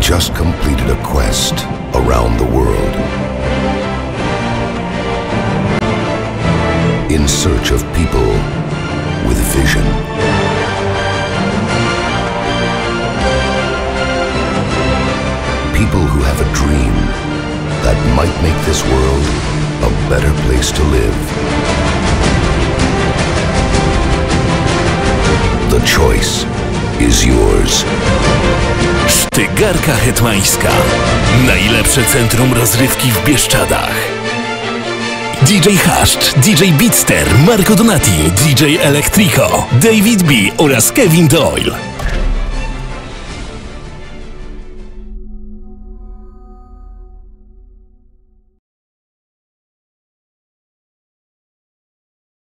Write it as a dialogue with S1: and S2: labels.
S1: just completed a quest around the world. In search of people with vision. People who have a dream that might make this world a better place to live. The choice is yours.
S2: Sztygarka Hetmańska. Najlepsze centrum rozrywki w Bieszczadach. DJ Haszcz, DJ Beatster, Marco Donati, DJ Electrico, David B oraz Kevin Doyle.